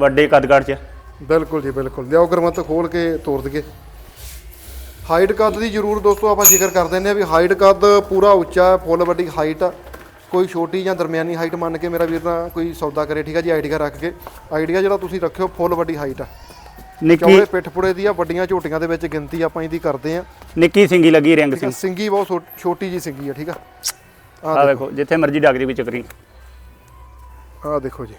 ਵੱਡੇ ਕੱਦ-ਕੱਦ ਚ। ਬਿਲਕੁਲ ਜੀ ਬਿਲਕੁਲ। ਲਿਆਓ ਗਰਮਤ ਖੋਲ ਕੇ ਤੋੜ ਦਈਏ। ਹਾਈਟ ਕੱਦ ਦੀ ਜ਼ਰੂਰ ਦੋਸਤੋ ਆਪਾਂ ਜ਼ਿਕਰ ਕਰ ਦਿੰਦੇ ਆ ਵੀ ਹਾਈਟ ਕੱਦ ਪੂਰਾ ਉੱਚਾ ਹੈ ਫੁੱਲ ਵੱਡੀ ਹਾਈਟ ਆ ਕੋਈ ਛੋਟੀ ਜਾਂ ਦਰਮਿਆਨੀ ਹਾਈਟ ਮੰਨ ਕੇ ਮੇਰਾ ਵੀਰ ਤਾਂ ਕੋਈ ਸੌਦਾ ਕਰੇ ਠੀਕ ਆ ਜੀ ਆਈਡੀਆ ਰੱਖ ਕੇ। ਆਈਡੀਆ ਜਿਹੜਾ ਤੁਸੀਂ ਰੱਖਿਓ ਫੁੱਲ ਵੱਡੀ ਹਾਈਟ ਆ। ਨਿੱਕੀ ਚੌੜੇ ਪਿੱਠ ਪੁੜੇ ਦੀ ਆ ਵੱਡੀਆਂ ਝੋਟੀਆਂ ਦੇ ਵਿੱਚ ਗਿਣਤੀ ਆਪਾਂ ਇਹਦੀ ਕਰਦੇ ਆ ਨਿੱਕੀ ਸਿੰਗੀ ਲੱਗੀ ਰਿੰਗ ਠੀਕ ਆ ਸਿੰਘ ਸਿੰਗੀ ਬਹੁਤ ਛੋ- ਛੋਟੀ ਜੀ ਸਿੰਗੀ ਆ ਠੀਕ ਆ। ਆ ਵੇਖੋ ਜਿੱਥੇ ਮਰਜ਼ੀ ਡੱਕ ਦੀ ਵੀ ਚੱਕਰੀ ਆ ਦੇਖੋ ਜੀ।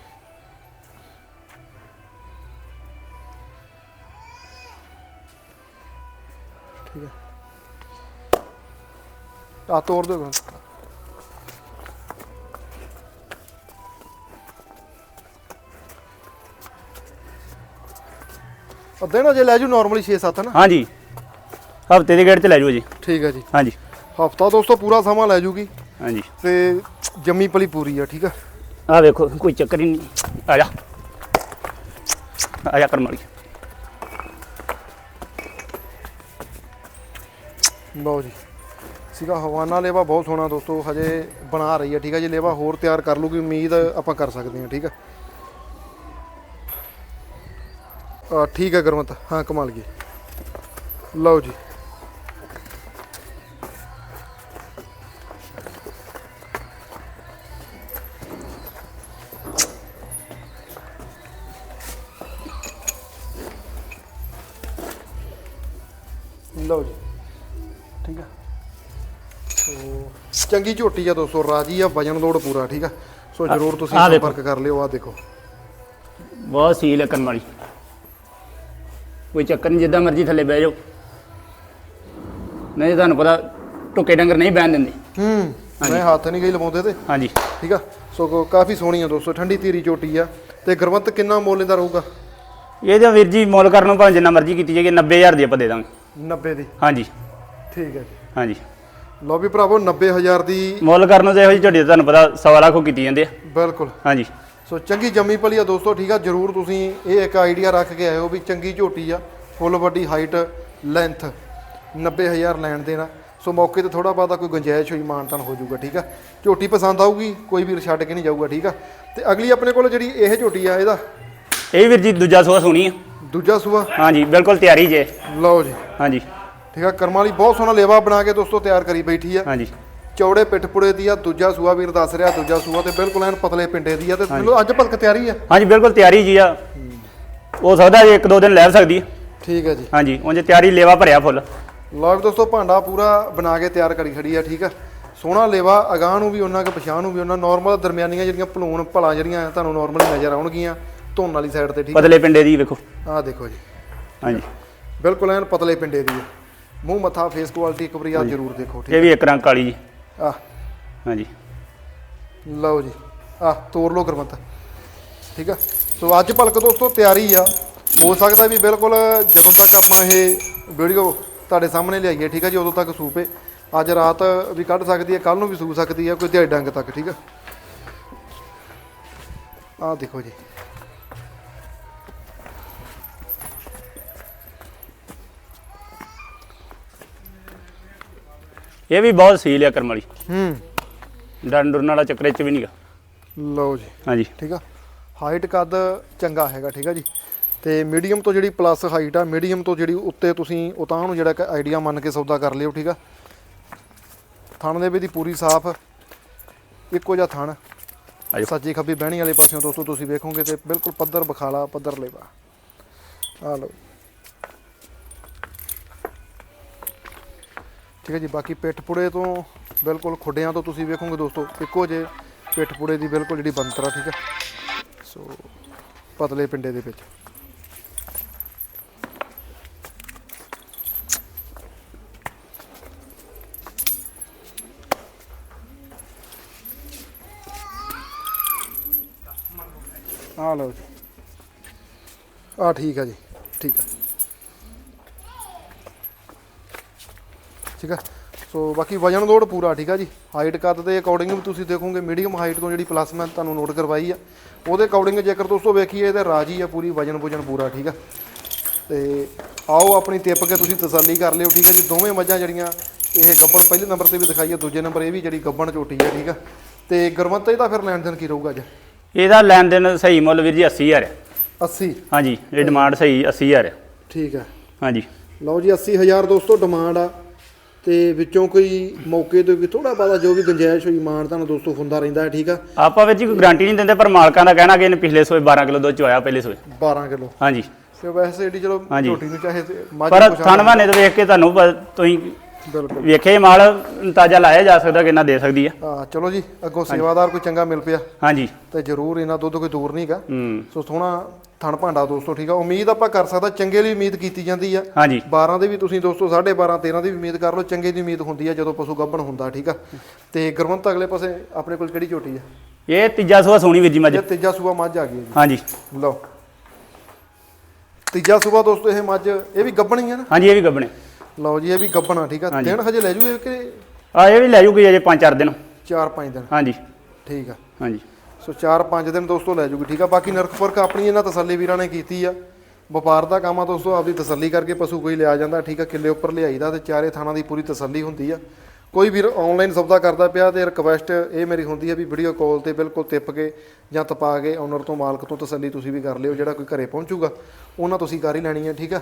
ਠੀਕ ਹੈ। ਆ ਤੋੜ ਦਿਓ ਗਰੰਤ ਅੱਧੇ ਨਾ ਜੇ ਲੈ ਜੂ ਨਾਰਮਲੀ 6-7 ਨਾ? ਹਾਂਜੀ। ਹਫ਼ਤੇ ਦੇ ਗੇੜ ਚ ਲੈ ਜਾਓ ਜੀ। ਠੀਕ ਹੈ ਜੀ। ਹਾਂਜੀ। ਹਫਤਾ ਦੋਸਤੋ ਪੂਰਾ ਸਮਾਂ ਲੈ ਜੂਗੀ। ਹਾਂਜੀ। ਤੇ ਜੰਮੀ ਪਲੀ ਪੂਰੀ ਆ ਠੀਕ ਆ ਆ ਵੇਖੋ ਕੋਈ ਚੱਕਰ ਹੀ ਨਹੀਂ। ਆ ਜਾ। ਆ ਜਾ ਕਰਮ ਲਓ ਜੀ। ਸੀਗਾ ਹਵਾਨਾ ਲੇਵਾ ਬਹੁਤ ਸੋਹਣਾ ਦੋਸਤੋ, ਹਜੇ ਬਣਾ ਰਹੀ ਹੈ ਠੀਕ ਹੈ ਜੀ। ਲੇਵਾ ਹੋਰ ਤਿਆਰ ਕਰ ਲੂਗੀ, ਉਮੀਦ ਆਪਾਂ ਕਰ ਸਕਦੇ ਹਾਂ, ਠੀਕ ਹੈ ਆ ਠੀਕ ਹੈ ਗੁਰਮਤ। ਹਾਂ, ਕਮਾਲ ਗਈ ਲਓ ਜੀ। ਚੰਗੀ ਝੋਟੀ ਆ ਦੋਸਤੋ ਰਾਜੀ ਆ ਵਜਨ ਲੋਡ ਪੂਰਾ ਠੀਕ ਆ? ਸੋ ਜਰੂਰ ਤੁਸੀਂ ਆਹ ਦੇਖੋ। ਸੰਪਰਕ ਕਰ ਲਿਓ ਆ ਦੇਖੋ। ਬਹੁਤ ਸੀਲ ਹੈ ਕਰਮ ਵਾਲੀ। ਕੋਈ ਚੱਕਰ ਨਹੀਂ ਜਿੱਦਾਂ ਮਰਜ਼ੀ ਥੱਲੇ ਬਹਿ ਜਾਓ। ਨਹੀਂ ਤੁਹਾਨੂੰ ਪਤਾ ਟੁੱਕੇ ਡੰਗਰ ਨਹੀਂ ਬਹਿਣ ਦਿੰਦੇ। ਹੂੰ ਮੈਂ ਹੱਥ ਨਹੀਂ ਗਈ ਲਵਾਉਂਦੇ ਤੇ। ਹਾਂਜੀ। ਠੀਕ ਆ? ਸੋ ਕੋ- ਕਾਫੀ ਸੋਹਣੀ ਆ ਦੋਸਤੋ ਠੰਡੀ ਤੀਰੀ ਝੋਟੀ ਆ। ਤੇ ਗੁਰਮਤ ਕਿੰਨਾ ਮੁੱਲ ਇਹਦਾ ਰਹੂਗਾ? ਇਹਦਾ ਵੀਰ ਜੀ ਮੁੱਲ ਕਰਨ ਨੂੰ ਭਾਵੇਂ ਜਿੰਨਾ ਮਰਜ਼ੀ ਕੀਤੀ ਜਾਏਗੀ 90000 ਦੀ ਆਪਾਂ ਦੇ ਦਾਂਗੇ। 90 ਦੀ? ਹਾਂਜੀ। ਠੀਕ ਹੈ ਜੀ। ਹਾਂਜੀ। ਲਓ ਵੀ ਭਰਾਵੋ 90000 ਦੀ ਮੁੱਲ ਕਰਨ ਨੂੰ ਤੇ ਇਹੋ ਜਿਹੀ ਝੋਟੀ ਦਾ ਤੁਹਾਨੂੰ ਪਤਾ ਸਵਾ ਲੱਖ ਉਹ ਕੀਤੀ ਜਾਂਦੇ ਆ। ਬਿਲਕੁਲ। ਹਾਂਜੀ। ਸੋ ਚੰਗੀ ਜੰਮੀ ਪਲੀ ਆ ਦੋਸਤੋ ਠੀਕ ਆ? ਜਰੂਰ ਤੁਸੀਂ ਇਹ ਇੱਕ ਆਈਡੀਆ ਰੱਖ ਕੇ ਆਇਓ ਵੀ ਚੰਗੀ ਝੋਟੀ ਆ ਫੁੱਲ ਵੱਡੀ ਹਾਈਟ ਲੈਂਥ 90000 ਲੈਣ ਦੇਣਾ। ਸੋ ਮੌਕੇ ਤੇ ਥੋੜਾ ਬਹੁਤਾ ਕੋਈ ਗੁੰਜਾਇਸ਼ ਹੋਈ ਮਾਨਤਾਨ ਹੋ ਜਾਊਗਾ ਠੀਕ ਆ? ਝੋਟੀ ਪਸੰਦ ਆਊਗੀ ਕੋਈ ਵੀਰ ਛੱਡ ਕੇ ਨਹੀਂ ਜਾਊਗਾ ਠੀਕ ਆ? ਤੇ ਅਗਲੀ ਆਪਣੇ ਕੋਲ ਜਿਹੜੀ ਇਹ ਝੋਟੀ ਆ ਇਹਦਾ? ਇਹ ਵੀਰ ਜੀ ਦੂਜਾ ਸੋਆ ਸੁਣੀ ਆ। ਦੂਜਾ ਸੂਆ? ਹਾਂਜੀ ਬਿਲਕੁਲ ਤਿਆਰੀ ਜੇ। ਲਓ ਜੀ। ਹਾਂਜੀ। ਠੀਕ ਆ ਕਰਮਾਂ ਵਾਲੀ ਬਹੁਤ ਸੋਹਣਾ ਲੇਵਾ ਬਣਾ ਕੇ ਦੋਸਤੋ ਤਿਆਰ ਕਰੀ ਬੈਠੀ ਆ। ਹਾਂਜੀ। ਚੌੜੇ ਪਿੱਠ ਪੁੜੇ ਦੀ ਆ ਦੂਜਾ ਸੂਆ ਵੀਰ ਦੱਸ ਰਿਹਾ ਦੂਜਾ ਸੂਆ ਤੇ ਬਿਲਕੁਲ ਐਨ ਪਤਲੇ ਪਿੰਡੇ ਦੀ ਆ ਤੇ ਮੈਨੂੰ ਅੱਜ ਭਲਕ ਤਿਆਰੀ ਆ। ਹਾਂਜੀ ਬਿਲਕੁਲ ਤਿਆਰੀ ਜੀ ਆ। ਹੋ ਸਕਦਾ ਜੀ ਇੱਕ ਦੋ ਦਿਨ ਲੈ ਸਕਦੀ ਠੀਕ ਹੈ ਜੀ। ਹਾਂਜੀ ਉਂਝ ਤਿਆਰੀ ਲੇਵਾ ਭਰਿਆ ਫੁੱਲ। ਲਓ ਵੀ ਦੋਸਤੋ ਭਾਂਡਾ ਪੂਰਾ ਬਣਾ ਕੇ ਤਿਆਰ ਕਰੀ ਖੜੀ ਆ ਠੀਕ ਆ। ਸੋਹਣਾ ਲੇਵਾ ਅਗਾਹ ਨੂੰ ਵੀ ਉਹਨਾਂ ਕੇ ਪਛਾਣ ਨੂੰ ਵੀ ਉਹਨਾਂ ਨਾਰਮਲ ਦਰਮਿਆਨੀਆਂ ਜਿਹੜੀਆਂ ਭਲੂਣ ਭਲਾ ਜਿਹੜੀਆਂ ਤੁਹਾਨੂੰ ਨਾਰਮਲੀ ਨਜ਼ਰ ਆਉਣਗੀਆਂ ਧੁੰਨ ਵਾਲੀ ਸਾਈਡ ਤੇ ਠੀਕ ਪਤਲੇ ਪਿੰਡੇ ਦੀ ਵੇਖੋ। ਆਹ ਦੇਖੋ ਜੀ। ਹਾਂਜੀ। ਬਿਲਕੁਲ ਐਨ ਪਤਲੇ ਪਿੰਡੇ ਦੀ ਆ। ਮੂੰਹ ਮੱਥਾ ਫੇਸ ਕੁਆਲਿਟੀ ਇੱਕ ਵਾਰੀ ਆ ਜ਼ਰੂਰ ਦੇਖੋ ਠੀਕ ਇਹ ਵੀ ਇੱਕ ਰੰਗ ਕਾਲੀ ਜੀ। ਆ ਹਾਂਜੀ। ਲਓ ਜੀ। ਆ ਤੋੜ ਲਓ ਕਰਮਤ ਠੀਕ ਆ ਸੋ ਅੱਜ ਭਲਕ ਦੋਸਤੋ ਤਿਆਰੀ ਆ। ਹੋ ਸਕਦਾ ਵੀ ਬਿਲਕੁਲ ਜਦੋਂ ਤੱਕ ਆਪਾਂ ਇਹ ਵੀਡੀਓ ਤੁਹਾਡੇ ਸਾਹਮਣੇ ਲਿਆਈਏ ਠੀਕ ਆ ਜੀ ਉਦੋਂ ਤੱਕ ਸੂਪੇ ਅੱਜ ਰਾਤ ਵੀ ਕੱਢ ਸਕਦੀ ਹੈ ਕੱਲ ਨੂੰ ਵੀ ਸੂ ਸਕਦੀ ਹੈ ਕੋਈ ਦਿਹਾੜੀ ਡੰਗ ਤੱਕ ਠੀਕ ਆ ਆਹ ਦੇਖੋ ਜੀ। ਇਹ ਵੀ ਬਹੁਤ ਸੀਲ ਆ ਕਰਮ ਵਾਲੀ। ਹੂੰ। ਡਰਨ ਡੁਰਨ ਵਾਲਾ ਚੱਕਰੇ ਚ ਵੀ ਨਹੀਂਗਾ ਲਓ ਜੀ। ਹਾਂਜੀ। ਠੀਕ ਆ। ਹਾਈਟ ਕੱਦ ਚੰਗਾ ਹੈਗਾ ਠੀਕ ਆ ਜੀ। ਤੇ ਮੀਡੀਅਮ ਤੋਂ ਜਿਹੜੀ ਪਲੱਸ ਹਾਈਟ ਆ ਮੀਡੀਅਮ ਤੋਂ ਜਿਹੜੀ ਉੱਤੇ ਤੁਸੀਂ ਉਤਾਂ ਨੂੰ ਜਿਹੜਾ ਆਈਡੀਆ ਮੰਨ ਕੇ ਸੌਦਾ ਕਰ ਲਿਓ ਠੀਕ ਆ। ਥਣ ਦੇ ਵੀ ਦੀ ਪੂਰੀ ਸਾਫ਼। ਇੱਕੋ ਜਿਹਾ ਥਣ। ਸੱਜੀ ਖੱਬੀ ਬਹਿਣੀ ਵਾਲੇ ਪਾਸਿਓਂ ਦੋਸਤੋ ਤੁਸੀਂ ਵੇਖੋਗੇ ਤੇ ਬਿਲਕੁਲ ਪੱਧਰ ਬਖਾਲਾ ਪੱਧਰ ਲੇਵਾ। ਆ ਲਓ। ਠੀਕ ਹੈ ਜੀ, ਬਾਕੀ ਪਿੱਠ ਪੁੜੇ ਤੋਂ ਬਿਲਕੁਲ ਖੁੱਡਿਆਂ ਤੋਂ ਤੁਸੀਂ ਵੇਖੋਗੇ ਦੋਸਤੋ, ਇੱਕੋ ਜੇ ਪਿੱਠ ਪੁੜੇ ਦੀ ਬਿਲਕੁਲ ਜਿਹੜੀ ਬੰਤਰ ਆ, ਠੀਕ ਹੈ। ਸੋ, ਪਤਲੇ ਪਿੰਡੇ ਦੇ ਵਿੱਚ। ਆ ਲਓ ਜੀ। ਆ ਠੀਕ ਆ ਜੀ, ਠੀਕ ਹੈ ਠੀਕ ਆ? ਸੋ ਬਾਕੀ ਵਜਨ ਲੋਡ ਪੂਰਾ ਠੀਕ ਆ ਜੀ? ਹਾਈਟ ਕੱਦ ਦੇ ਅਕੋਰਡਿੰਗ ਵੀ ਤੁਸੀਂ ਦੇਖੋਗੇ ਮੀਡੀਅਮ ਹਾਈਟ ਤੋਂ ਜਿਹੜੀ ਪਲੱਸ ਮੈਂ ਤੁਹਾਨੂੰ ਨੋਟ ਕਰਵਾਈ ਆ। ਉਹਦੇ ਅਕੋਰਡਿੰਗ ਜੇਕਰ ਦੋਸਤੋ ਵੇਖੀਏ ਇਹਦੇ ਰਾਜੀ ਆ ਪੂਰੀ ਵਜਨ ਵਜਨ ਪੂਰਾ ਠੀਕ ਆ? ਤੇ ਆਓ ਆਪਣੀ ਟਿੱਪ ਕੇ ਤੁਸੀਂ ਤਸੱਲੀ ਕਰ ਲਿਓ ਠੀਕ ਹੈ ਜੀ? ਦੋਵੇਂ ਮੱਝਾਂ ਜਿਹੜੀਆਂ ਇਹ ਗੱਬਣ ਪਹਿਲੇ ਨੰਬਰ ਤੇ ਵੀ ਦਿਖਾਈ ਆ ਦੂਜੇ ਨੰਬਰ ਇਹ ਵੀ ਜਿਹੜੀ ਗੱਬਣ ਝੋਟੀ ਆ ਠੀਕ ਆ? ਤੇ ਗੁਰਮਤ ਇਹਦਾ ਫਿਰ ਲੈਣ ਦੇਣ ਕੀ ਰਹੂਗਾ ਅੱਜ? ਇਹਦਾ ਲੈਣ ਦੇਣ ਸਹੀ ਮੁੱਲ ਵੀਰ ਜੀ 80000 ਹੈ 80 ਹਾਂਜੀ ਇਹ ਡਿਮਾਂਡ ਸਹੀ 80000 ਹੈ ਠੀਕ ਹੈ ਹਾਂਜੀ। ਲਓ ਜੀ 80000 ਦੋਸਤੋ ਡਿਮਾਂਡ ਆ। ਤੇ ਵਿੱਚੋਂ ਕੋਈ ਮੌਕੇ ਤੇ ਵੀ ਥੋੜਾ ਬਾਦਾ ਜੋ ਵੀ ਗੁੰਜਾਇਸ਼ ਹੋਈ ਮਾਨ ਤੁਹਾਨੂੰ ਦੋਸਤੋ ਹੁੰਦਾ ਰਹਿੰਦਾ ਹੈ ਠੀਕ ਆ? ਆਪਾਂ ਜੀ ਕੋਈ ਗਾਰੰਟੀ ਨਹੀਂ ਦਿੰਦੇ ਪਰ ਮਾਲਕਾਂ ਦਾ ਕਹਿਣਾ ਕਿ ਇਹਨੇ ਪਿਛਲੇ ਸੋਏ 12 ਕਿਲੋ ਦੁੱਧ ਚੋਇਆ ਪਹਿਲੇ ਸੋਏ। 12 ਕਿਲੋ। ਹਾਂਜੀ। ਤੇ ਵੈਸੇ ਏਡੀ ਚਲੋ। ਝੋਟੀ ਨੂੰ ਚਾਹੇ ਤੇ ਪਰ ਕੁਛ ਆ- ਥਣ ਬਹਾਨੇ ਤੋਂ ਵੇਖ ਕੇ ਤੁਹਾਨੂੰ ਤੁਸੀਂ ਬਿਲਕੁਲ। ਵੇਖੇ ਮਾਲ ਅੰਦਾਜ਼ਾ ਲਾਇਆ ਜਾ ਸਕਦਾ ਕਿੰਨਾ ਦੇ ਸਕਦੀ ਆ। ਹਾਂ ਚਲੋ ਜੀ ਅੱਗੋਂ ਸੇਵਾਦਾਰ ਕੋਈ ਚੰਗਾ ਮਿਲ ਪਿਆ। ਹਾਂਜੀ। ਤੇ ਜ਼ਰੂਰ ਇਹਨਾਂ ਦੁੱਧ ਕੋਈ ਦੂਰ ਨਹੀਂਗਾ ਹੂੰ। ਸੋ ਸੋਹਣਾ ਥਣ ਭਾਂਡਾ ਦੋਸਤੋ ਠੀਕ ਆ? ਉਮੀਦ ਆਪਾਂ ਕਰ ਸਕਦਾ ਚੰਗੇ ਲਈ ਉਮੀਦ ਕੀਤੀ ਜਾਂਦੀ ਆ। ਹਾਂਜੀ। 12 ਦੇ ਵੀ ਤੁਸੀਂ ਦੋਸਤੋ 12.5 13 ਦੀ ਵੀ ਉਮੀਦ ਕਰ ਲਓ ਚੰਗੇ ਦੀ ਉਮੀਦ ਹੁੰਦੀ ਆ ਜਦੋਂ ਪਸ਼ੂ ਗੱਭਣ ਹੁੰਦਾ ਠੀਕ ਆ? ਤੇ ਗੁਰਵੰਤ ਅਗਲੇ ਪਾਸੇ ਆਪਣੇ ਕੋਲ ਕਿਹੜੀ ਝੋਟੀ ਆ? ਇਹ ਤੀਜਾ ਸੂਆ ਸੋਣੀ ਵੀਰ ਜੀ ਮੱਝ। ਇਹ ਤੀਜਾ ਸੂਆ ਮੱਝ ਆ ਗਈ ਹੈ ਹਾਂਜੀ। ਲਓ। ਤੀਜਾ ਸੂਆ ਦੋਸਤੋ ਇਹ ਮੱਝ ਇਹ ਵੀ ਗੱਭਣ ਹੀ ਆ ਨਾ? ਹਾਂਜੀ ਇਹ ਵੀ ਗੱਬਣੇ ਲਓ ਜੀ ਇਹ ਵੀ ਗੱਭਣ ਆ ਠੀਕ ਆ। ਦਿਨ ਹਜੇ ਲੈ ਜੂ ਇਹ ਕਿ ਆ ਇਹ ਵੀ ਲੈ ਜੂਗੀ ਅਜੇ 5-4 ਦਿਨ। 4-5 ਦਿਨ? ਹਾਂਜੀ। ਠੀਕ ਆ। ਹਾਂਜੀ। ਸੋ 4-5 ਦਿਨ ਦੋਸਤੋ ਲੈ ਜੂਗੀ ਠੀਕ ਆ? ਬਾਕੀ ਨਰਕ ਫ਼ਰਕ ਆਪਣੀ ਇਹਨਾਂ ਤਸੱਲੀ ਵੀਰਾਂ ਨੇ ਕੀਤੀ ਆ। ਵਪਾਰ ਦਾ ਕੰਮ ਆ ਦੋਸਤੋ ਆਪਦੀ ਤਸੱਲੀ ਕਰਕੇ ਪਸ਼ੂ ਕੋਈ ਲਿਆ ਜਾਂਦਾ ਠੀਕ ਆ? ਕਿੱਲੇ ਉੱਪਰ ਲਿਆਈਦਾ ਤੇ ਚਾਰੇ ਥਾਣਾ ਦੀ ਪੂਰੀ ਤਸੱਲੀ ਹੁੰਦੀ ਆ। ਕੋਈ ਵੀਰ ਆਨਲਾਈਨ ਸੌਦਾ ਕਰਦਾ ਪਿਆ ਤੇ ਰਿਕਵੈਸਟ ਇਹ ਮੇਰੀ ਹੁੰਦੀ ਆ ਵੀ ਵੀਡੀਓ ਕਾਲ ਤੇ ਬਿਲਕੁਲ ਤਿੱਪ ਕੇ ਜਾਂ ਤਪਾ ਕੇ ਓਨਰ ਤੋਂ ਮਾਲਕ ਤੋਂ ਤਸੱਲੀ ਤੁਸੀਂ ਵੀ ਕਰ ਲਿਓ ਜਿਹੜਾ ਕੋਈ ਘਰੇ ਪਹੁੰਚੂਗਾ ਉਹਨਾਂ ਤੁਸੀਂ ਕਰ ਹੀ ਲੈਣੀ ਆ ਠੀਕ ਆ?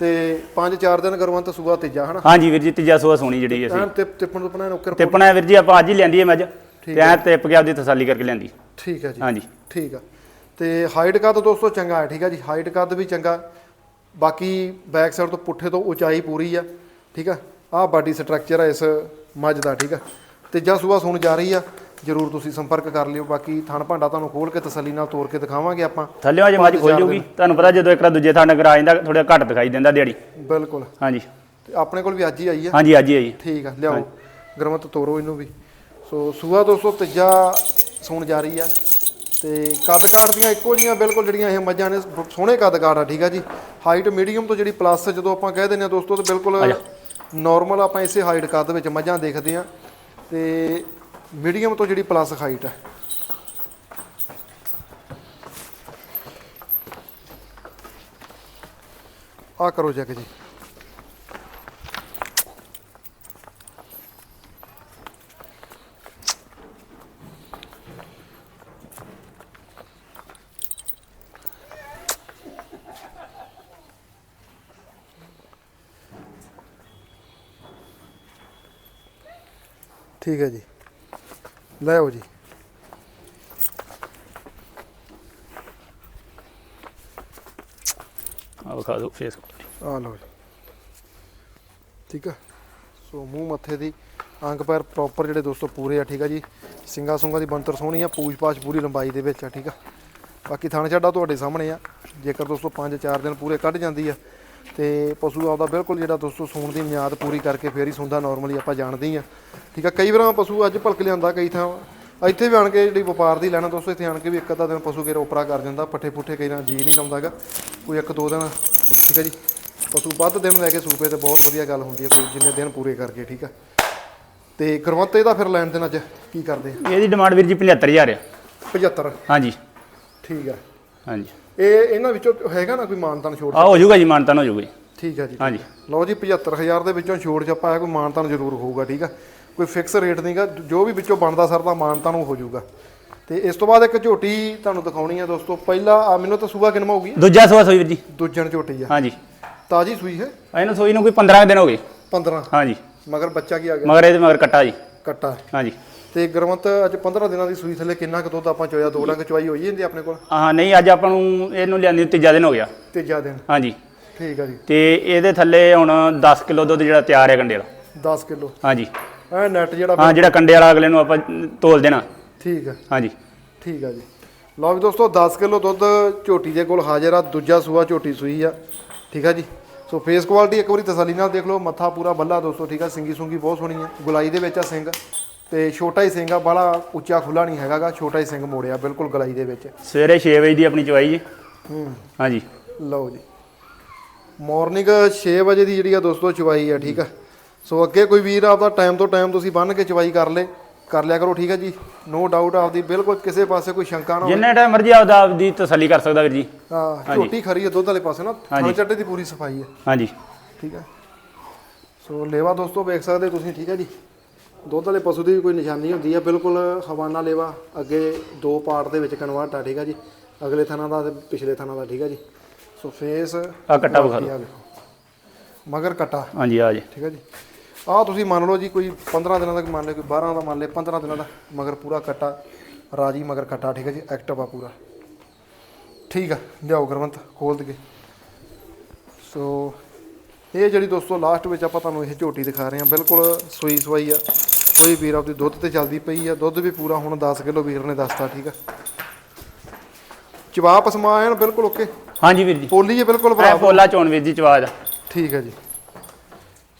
ਤੇ 5-4 ਦਿਨ ਕਰਵਾਂ ਸੂਆ ਤੀਜਾ ਹਨਾ? ਹਾਂਜੀ ਵੀਰ ਜੀ ਤੀਜਾ ਸੂਆ ਸੋਣੀ ਜਿਹੜੀ ਅਸੀਂ। ਤਿੱਪਣ ਤੋਂ ਪਨਾ ਨੌਕਰ ਤਿੱਪਣਾ ਵੀਰ ਜੀ ਆਪਾਂ ਅੱਜ ਹੀ ਲੈਂਦੀ ਹੈ ਮੱਝ। ਤੇ ਐਂ ਤਿੱਪ ਕੇ ਆਪਦੀ ਤਸੱਲੀ ਕਰਕੇ ਲੈਂਦੀ ਠੀਕ ਹੈ ਜੀ। ਹਾਂਜੀ। ਠੀਕ ਆ। ਤੇ ਹਾਈਟ ਕੱਦ ਦੋਸਤੋ ਚੰਗਾ ਹੈ ਠੀਕ ਆ ਜੀ। ਹਾਈਟ ਕੱਦ ਵੀ ਚੰਗਾ। ਬਾਕੀ ਬੈਕ ਸਾਈਡ ਤੋਂ ਪੁੱਠੇ ਤੋਂ ਉਚਾਈ ਪੂਰੀ ਆ ਠੀਕ ਆ। ਆਹ ਬਾਡੀ ਸਟਰਕਚਰ ਆ ਇਸ ਮੱਝ ਦਾ ਠੀਕ ਆ। ਤੀਜਾ ਸੂਆ ਸੁਣ ਜਾ ਰਹੀ ਆ ਜਰੂਰ ਤੁਸੀਂ ਸੰਪਰਕ ਕਰ ਲਿਓ। ਬਾਕੀ ਥਣ ਭਾਂਡਾ ਤੁਹਾਨੂੰ ਖੋਲ ਕੇ ਤਸੱਲੀ ਨਾਲ ਤੋੜ ਕੇ ਦਿਖਾਵਾਂਗੇ ਆਪਾਂ। ਥੱਲੇ ਅਜੇ ਮੱਝ ਖੁੱਲ ਜੂਗੀ। ਤੁਹਾਨੂੰ ਪਤਾ ਜਦੋਂ ਇੱਕ ਵਾਰ ਦੂਜੇ ਥਾਂ ਨਗਰ ਆ ਜਾਂਦਾ ਥੋੜਾ ਘੱਟ ਦਿਖਾਈ ਦਿੰਦਾ ਦਿਹਾੜੀ। ਬਿਲਕੁਲ। ਹਾਂਜੀ। ਤੇ ਆਪਣੇ ਕੋਲ ਵੀ ਅੱਜ ਹੀ ਆਈ ਆ। ਹਾਂਜੀ ਅੱਜ ਹੀ ਹੈ ਜੀ ਠੀਕ ਆ ਲਿਆਓ। ਗਰਮਤ ਤੋਰੋ ਇਹਨੂੰ ਵੀ। ਸੋ ਸੂਆ ਦੋਸਤੋ ਤੀਜਾ ਸੁਣ ਜਾ ਰਹੀ ਆ ਤੇ ਕੱਦ ਕਾਠ ਦੀਆਂ ਇੱਕੋ ਜੀਆਂ ਬਿਲਕੁਲ ਜਿਹੜੀਆਂ ਇਹ ਮੱਝਾਂ ਨੇ ਸੋਹਣੇ ਕੱਦ ਕਾਠ ਆ ਠੀਕ ਆ ਜੀ। ਹਾਈਟ ਮੀਡੀਅਮ ਤੋਂ ਜਿਹੜੀ ਪਲੱਸ ਜਦੋਂ ਆਪਾਂ ਕਹਿ ਦਿੰਦੇ ਆ ਦੋਸਤੋ ਤੇ ਬਿਲਕੁਲ ਨਾਰਮਲ ਆਪਾਂ ਇਸੇ ਹਾਈਟ ਕੱਦ ਵਿੱਚ ਮੱਝਾਂ ਦੇਖਦੇ ਆ। ਤੇ ਮੀਡੀਅਮ ਤੋਂ ਜਿਹੜੀ ਪਲੱਸ ਹਾਈਟ ਹੈ ਆ ਕਰੋ ਚੈੱਕ ਜੀ। ਠੀਕ ਹੈ ਜੀ। ਲੈ ਆਓ ਜੀ। ਆ ਵਿਖਾ ਦਿਓ ਫੇਸ ਆ ਲਓ ਜੀ। ਠੀਕ ਆ। ਸੋ ਮੂੰਹ ਮੱਥੇ ਦੀ ਅੰਗ ਪੈਰ ਪ੍ਰੋਪਰ ਜਿਹੜੇ ਦੋਸਤੋ ਪੂਰੇ ਆ ਠੀਕ ਆ ਜੀ। ਸਿੰਗਾ ਸੁੰਗਾ ਦੀ ਬੰਤਰ ਸੋਹਣੀ ਆ ਪੂਛ ਪਾਛ ਪੂਰੀ ਲੰਬਾਈ ਦੇ ਵਿੱਚ ਆ ਠੀਕ ਆ। ਬਾਕੀ ਥਣ ਛੱਡਾ ਤੁਹਾਡੇ ਸਾਹਮਣੇ ਆ। ਜੇਕਰ ਦੋਸਤੋ 5-4 ਦਿਨ ਪੂਰੇ ਕੱਢ ਜਾਂਦੀ ਆ ਤੇ ਪਸ਼ੂ ਆਪਦਾ ਬਿਲਕੁਲ ਜਿਹੜਾ ਦੋਸਤੋ ਸੂਣ ਦੀ ਮਿਆਦ ਪੂਰੀ ਕਰਕੇ ਫੇਰ ਹੀ ਸੁੰਦਾ ਨਾਰਮਲੀ ਆਪਾਂ ਜਾਣਦੇ ਹੀ ਆ ਠੀਕ ਆ ਕਈ ਵਾਰਾਂ ਪਸ਼ੂ ਅੱਜ ਭਲਕ ਲਿਆਂਦਾ ਕਈ ਥਾਂ। ਇੱਥੇ ਵੀ ਆਣ ਕੇ ਜਿਹੜੀ ਵਪਾਰ ਦੀ ਲੈਣਾ ਦੋਸਤੋ ਇੱਥੇ ਆਣ ਕੇ ਵੀ ਇੱਕ ਅੱਧਾ ਦਿਨ ਪਸ਼ੂ ਕੇ ਉਪਰਾ ਕਰ ਜਾਂਦਾ ਪੱਠੇ ਪੁੱਠੇ ਕਈ ਨਾ ਜੀ ਨਹੀਂ ਲਾਉਂਦਾਗਾ ਕੋਈ ਇੱਕ ਦੋ ਦਿਨ ਠੀਕ ਹੈ ਜੀ। ਪਸ਼ੂ ਵੱਧ ਦਿਨ ਲੈ ਕੇ ਸੂਪੇ ਤੇ ਬਹੁਤ ਵਧੀਆ ਗੱਲ ਹੁੰਦੀ ਹੈ ਕੋਈ ਜਿੰਨੇ ਦਿਨ ਪੂਰੇ ਕਰਕੇ ਠੀਕ ਆ। ਤੇ ਕਰਵੰਤੇ ਦਾ ਫਿਰ ਲੈਣ ਦੇਣ ਅੱਜ ਕੀ ਕਰਦੇ ਆ? ਇਹਦੀ ਡਿਮਾਂਡ ਵੀਰ ਜੀ 75000 ਆ। 75 ਹਾਂਜੀ। ਠੀਕ ਆ। ਹਾਂਜੀ। ਇਹ ਇਹਨਾਂ ਵਿੱਚੋਂ ਹੈਗਾ ਨਾ ਕੋਈ ਮਾਨਤਾਨ ਛੋੜ ਆ ਹੋ ਜਾਊਗਾ ਜੀ ਮਾਨਤਾਨ ਹੋ ਜਾਊਗਾ ਜੀ। ਠੀਕ ਆ ਜੀ ਹਾਂਜੀ। ਲਓ ਜੀ 75000 ਦੇ ਵਿੱਚੋਂ ਛੋੜ ਛੱਪਾ ਹੈ ਕੋਈ ਮਾਨਤਾਨ ਜ਼ਰੂਰ ਹੋਊਗਾ ਠੀਕ ਆ ਕੋਈ ਫਿਕਸ ਰੇਟ ਨਹੀਂਗਾ ਜੋ ਵੀ ਵਿੱਚੋਂ ਬਣਦਾ ਸਰਦਾ ਮਾਨਤਾਨ ਉਹ ਹੋ ਜਾਊਗਾ ਤੇ ਇਸ ਤੋਂ ਬਾਅਦ ਇੱਕ ਝੋਟੀ ਤੁਹਾਨੂੰ ਦਿਖਾਉਣੀ ਆ ਦੋਸਤੋ। ਪਹਿਲਾ ਆ ਮੈਨੂੰ ਤਾਂ ਸੂਬਾ ਕਿਨਮਾ ਹੋਊਗੀ? ਦੂਜਾ ਸੂਆ ਸੋਈ ਵੀਰ ਜੀ। ਦੂਜਣ ਝੋਟੀ ਆ। ਹਾਂਜੀ। ਤਾਜੀ ਸੂਈ ਹੈ? ਇਹਨੂੰ ਸੋਈ ਨੂੰ ਕੋਈ 15 ਕੁ ਦਿਨ ਹੋ ਗਏ। 15 ਹਾਂਜੀ। ਮਗਰ ਬੱਚਾ ਕੀ ਆ ਗਿਆ? ਮਗਰ ਇਹਦੇ ਮਗਰ ਕੱਟਾ ਜੀ। ਕੱਟਾ। ਹਾਂਜੀ। ਤੇ ਗਰਮਤ ਅੱਜ 15 ਦਿਨਾਂ ਦੀ ਸੂਈ ਥੱਲੇ ਕਿੰਨਾ ਕੁ ਦੁੱਧ ਆਪਾਂ ਚੋਇਆ? ਦੋ ਡੰਗ ਚਵਾਈ ਹੋਈ ਜਾਂਦੀ ਆਪਣੇ ਕੋਲ? ਹਾਂ ਨਹੀਂ ਅੱਜ ਆਪਾਂ ਨੂੰ ਇਹਨੂੰ ਲਿਆਂਦੀ ਨੂੰ ਤੀਜਾ ਦਿਨ ਹੋ ਗਿਆ। ਤੀਜਾ ਦਿਨ। ਹਾਂਜੀ। ਠੀਕ ਆ ਜੀ। ਤੇ ਇਹਦੇ ਥੱਲੇ ਹੁਣ 10 ਕਿਲੋ ਦੁੱਧ ਜਿਹੜਾ ਤਿਆਰ ਹੈ ਕੰਡੇ ਵਾਲਾ 10 ਕਿਲੋ। ਹਾਂਜੀ। ਐ ਨੈਟ ਜਿਹੜਾ ਹਾਂ ਜਿਹੜਾ ਕੰਡੇ ਵਾਲਾ ਅਗਲੇ ਨੂੰ ਆਪਾਂ ਤੋਲ ਦੇਣਾ। ਠੀਕ ਆ। ਹਾਂਜੀ। ਠੀਕ ਆ ਜੀ। ਲਓ ਵੀ ਦੋਸਤੋ 10 ਕਿਲੋ ਦੁੱਧ ਝੋਟੀ ਦੇ ਕੋਲ ਹਾਜ਼ਰ ਆ। ਦੂਜਾ ਸੂਆ ਝੋਟੀ ਸੂਈ ਆ। ਠੀਕ ਆ ਜੀ। ਸੋ ਫੇਸ ਕੁਆਲਿਟੀ ਇੱਕ ਵਾਰੀ ਤਸੱਲੀ ਨਾਲ ਦੇਖ ਲਓ ਮੱਥਾ ਪੂਰਾ ਬੱਲਾ ਦੋਸਤੋ ਠੀਕ ਆ? ਸਿੰਗੀ ਸੁੰਗੀ ਬਹੁਤ ਸੋਹਣੀ ਆ। ਗੁਲਾਈ ਦੇ ਵਿੱਚ ਆ ਸਿੰਘ ਤੇ ਛੋਟਾ ਹੀ ਸਿੰਘ ਆ ਬੜਾ ਉੱਚਾ ਖੁੱਲਾ ਨਹੀਂ ਹੈਗਾਗਾ ਛੋਟਾ ਹੀ ਸਿੰਘ ਮੋੜਿਆ ਬਿਲਕੁਲ ਗਲਾਈ ਦੇ ਵਿੱਚ। ਸਵੇਰੇ 6 ਵਜੇ ਦੀ ਆਪਣੀ ਚਵਾਈ ਜੀ। ਹੂੰ। ਹਾਂਜੀ। ਲਓ ਜੀ। ਮਾਰਨਿੰਗ 6 ਵਜੇ ਦੀ ਜਿਹੜੀ ਆ ਦੋਸਤੋ ਚਵਾਈ ਆ ਠੀਕ ਆ? ਸੋ ਅੱਗੇ ਕੋਈ ਵੀਰ ਆਪਦਾ ਟਾਈਮ ਤੋਂ ਟਾਈਮ ਤੁਸੀਂ ਬੰਨ ਕੇ ਚਵਾਈ ਕਰ ਲੇ। ਕਰ ਲਿਆ ਕਰੋ ਠੀਕ ਆ ਜੀ। ਨੋ ਡਾਊਟ ਆਪਦੀ ਬਿਲਕੁਲ ਕਿਸੇ ਪਾਸੇ ਕੋਈ ਸ਼ੰਕਾ ਨਾ ਹੋਵੇ। ਜਿੰਨੇ ਟਾਈਮ ਮਰਜ਼ੀ ਆਪਦਾ ਆਪਦੀ ਤਸੱਲੀ ਕਰ ਸਕਦਾ ਵੀਰ ਜੀ। ਹਾਂ ਝੋਟੀ ਖਰੀ ਹੈ ਦੁੱਧ ਵਾਲੇ ਪਾਸੇ ਨਾ ਹਾਂਜੀ। ਚੱਡੇ ਦੀ ਪੂਰੀ ਸਫ਼ਾਈ ਹੈ। ਹਾਂਜੀ। ਠੀਕ ਹੈ। ਸੋ ਲੇਵਾ ਦੋਸਤੋ ਵੇਖ ਸਕਦੇ ਤੁਸੀਂ ਠੀਕ ਹੈ ਜੀ। ਦੁੱਧ ਵਾਲੇ ਪਸ਼ੂ ਦੀ ਵੀ ਕੋਈ ਨਿਸ਼ਾਨੀ ਹੁੰਦੀ ਹੈ ਬਿਲਕੁਲ ਹਵਾਨਾ ਲੇਵਾ ਅੱਗੇ ਦੋ ਪਾਰਟ ਦੇ ਵਿੱਚ ਕਨਵਰਟ ਆ ਠੀਕ ਹੈ ਜੀ। ਅਗਲੇ ਥਾਣਾ ਦਾ ਤੇ ਪਿਛਲੇ ਥਾਣਾ ਦਾ ਠੀਕ ਹੈ ਜੀ। ਸੋ ਫੇਸ ਆ ਕੱਟਾ ਵੇਖੋ। ਮਗਰ ਕਟਾ। ਹਾਂਜੀ ਆ ਜੀ। ਠੀਕ ਹੈ ਜੀ। ਆਹ ਤੁਸੀਂ ਮੰਨ ਲਓ ਜੀ ਕੋਈ 15 ਦਿਨਾਂ ਤੱਕ ਮੰਨ ਲਓ ਕੋਈ 12 ਦਾ ਮੰਨ ਲਓ 15 ਦਿਨਾਂ ਦਾ ਮਗਰ ਪੂਰਾ ਕਟਾ ਰਾਜੀ ਮਗਰ ਕਟਾ ਠੀਕ ਹੈ ਜੀ ਐਕਟਿਵ ਆ ਪੂਰਾ। ਠੀਕ ਆ ਲਿਆਓ ਗੁਰਵੰਤ ਖੋਲ ਦਈਏ। ਸੋ ਇਹ ਜਿਹੜੀ ਦੋਸਤੋ ਲਾਸਟ ਵਿੱਚ ਆਪਾਂ ਤੁਹਾਨੂੰ ਇਹ ਝੋਟੀ ਦਿਖਾ ਰਹੇ ਹਾਂ ਬਿਲਕੁਲ ਸੂਈ ਸਵਾਈ ਆ। ਕੋਈ ਵੀਰ ਆਪਦੀ ਦੁੱਧ ਤੇ ਚੱਲਦੀ ਪਈ ਆ ਦੁੱਧ ਵੀ ਪੂਰਾ ਹੁਣ 10 ਕਿਲੋ ਵੀਰ ਨੇ ਦੱਸਤਾ ਠੀਕ ਆ। ਜਵਾਬ ਸਮਾਨ ਬਿਲਕੁਲ ਓਕੇ ਹਾਂਜੀ ਵੀਰ ਜੀ। ਪੋਲੀ ਹੈ ਬਿਲਕੁਲ ਬਰਾਬਰ। ਪੋਲਾ ਚੋਣ ਵੀਰ ਜੀ ਚਵਾਜ ਠੀਕ ਹੈ ਜੀ।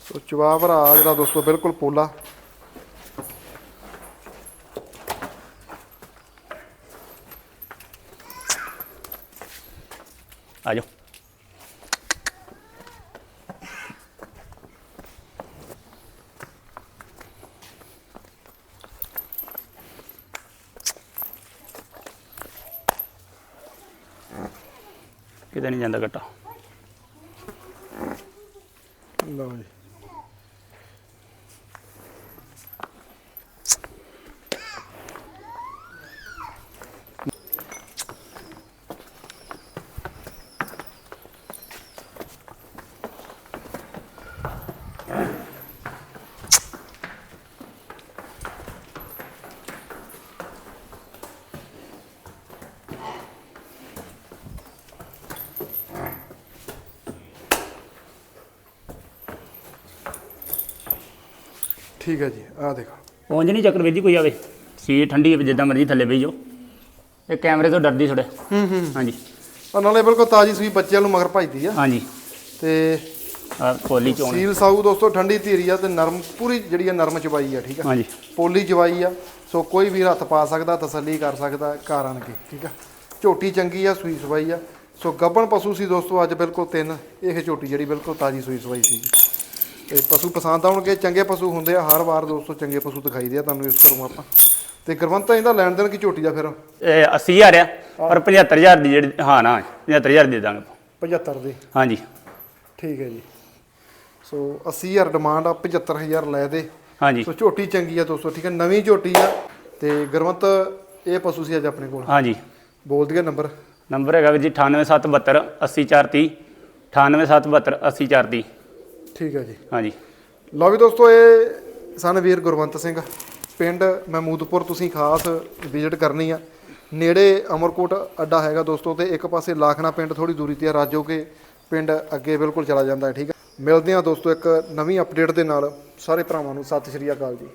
ਸੋ ਚਵਾ ਭਰਾ ਜਿਹੜਾ ਦੋਸਤੋ ਬਿਲਕੁਲ ਪੋਲਾ। ਆ ਜਾਓ। ਕਿਤੇ ਨਹੀਂ ਜਾਂਦਾ ਕੱਟਾ ਲਓ ਜੀ। ਠੀਕ ਹੈ ਜੀ ਆਹ ਦੇਖੋ। ਉਂਝ ਨਹੀਂ ਚੱਕਰ ਜੀ ਕੋਈ ਆਵੇ। ਸੀ ਠੰਡੀ ਹੈ ਜਿੱਦਾਂ ਮਰਜ਼ੀ ਥੱਲੇ ਬਈ ਜਾਓ। ਇਹ ਕੈਮਰੇ ਤੋਂ ਡਰਦੀ ਥੋੜੇ ਹੂੰ ਹੂੰ। ਹਾਂਜੀ। ਆ ਨਾਲੇ ਬਿਲਕੁਲ ਤਾਜੀ ਸੂਈ ਬੱਚਿਆਂ ਨੂੰ ਮਗਰ ਭਜਦੀ ਆ। ਹਾਂਜੀ। ਤੇ ਆ ਪੋਲੀ ਚੋਣ। ਸੀਲ ਸਾਊ ਦੋਸਤੋ ਠੰਡੀ ਧੀਰੀ ਆ ਤੇ ਨਰਮ ਪੂਰੀ ਜਿਹੜੀ ਆ ਨਰਮ ਚਬਾਈ ਆ ਠੀਕ ਆ? ਹਾਂਜੀ। ਪੋਲੀ ਜਵਾਈ ਆ ਸੋ ਕੋਈ ਵੀ ਹੱਥ ਪਾ ਸਕਦਾ ਤਸੱਲੀ ਕਰ ਸਕਦਾ ਘਰ ਆਣ ਕੇ ਠੀਕ ਆ? ਝੋਟੀ ਚੰਗੀ ਆ ਸੂਈ ਸਵਾਈ ਆ। ਸੋ ਗੱਬਣ ਪਸ਼ੂ ਸੀ ਦੋਸਤੋ ਅੱਜ ਬਿਲਕੁਲ ਤਿੰਨ ਇਹ ਝੋਟੀ ਜਿਹੜੀ ਬਿਲਕੁਲ ਤਾਜੀ ਸੂਈ ਸਵਾਈ ਸੀ ਤੇ ਪਸ਼ੂ ਪਸੰਦ ਆਉਣਗੇ ਚੰਗੇ ਪਸ਼ੂ ਹੁੰਦੇ ਆ ਹਰ ਵਾਰ ਦੋਸਤੋ ਚੰਗੇ ਪਸ਼ੂ ਦਿਖਾਈ ਦੇ ਆ ਤੁਹਾਨੂੰ ਇਸ ਕਰੂੰ ਆਪਾਂ। ਤੇ ਗੁਰਵੰਤਾ ਇਹਦਾ ਲੈਣ ਦੇਣ ਕੀ ਝੋਟੀ ਦਾ ਫਿਰ? ਇਹ 80000 ਆ ਔਰ 75000 ਦੀ ਜਿਹੜੀ ਹਾਂ ਨਾ 75000 ਦੇ ਦਾਂਗੇ 75 ਦੀ? ਹਾਂਜੀ। ਠੀਕ ਹੈ ਜੀ। ਸੋ 80000 ਡਿਮਾਂਡ ਆ 75000 ਲੈ ਦੇ। ਹਾਂਜੀ। ਸੋ ਝੋਟੀ ਚੰਗੀ ਆ ਦੋਸਤੋ ਠੀਕ ਹੈ ਨਵੀਂ ਝੋਟੀ ਆ। ਤੇ ਗੁਰਵੰਤ ਇਹ ਪਸ਼ੂ ਸੀ ਅੱਜ ਆਪਣੇ ਕੋਲ? ਹਾਂਜੀ। ਬੋਲ ਦਈਏ ਨੰਬਰ। ਨੰਬਰ ਹੈਗਾ ਵੀਰ ਜੀ 98772 80430 98772 80430 ਠੀਕ ਹੈ ਜੀ। ਹਾਂਜੀ। ਲਓ ਵੀ ਦੋਸਤੋ ਇਹ ਸਨ ਵੀਰ ਗੁਰਵੰਤ ਸਿੰਘ। ਪਿੰਡ ਮਹਿਮੂਦਪੁਰ ਤੁਸੀਂ ਖਾਸ ਵਿਜ਼ਿਟ ਕਰਨੀ ਆ। ਨੇੜੇ ਅਮਰਕੋਟ ਅੱਡਾ ਹੈਗਾ ਦੋਸਤੋ ਤੇ ਇੱਕ ਪਾਸੇ ਲਾਖਣਾ ਪਿੰਡ ਥੋੜੀ ਦੂਰੀ ਤੇ ਆ ਰਾਜੋ ਕੇ ਪਿੰਡ ਅੱਗੇ ਬਿਲਕੁਲ ਚਲਾ ਜਾਂਦਾ ਹੈ ਠੀਕ ਹੈ। ਮਿਲਦੇ ਆ ਦੋਸਤੋ ਇੱਕ ਨਵੀਂ ਅਪਡੇਟ ਦੇ ਨਾਲ। ਸਾਰੇ ਭਰਾਵਾਂ ਨੂੰ ਸਤਿ ਸ਼੍ਰੀ ਅਕਾਲ ਜੀ।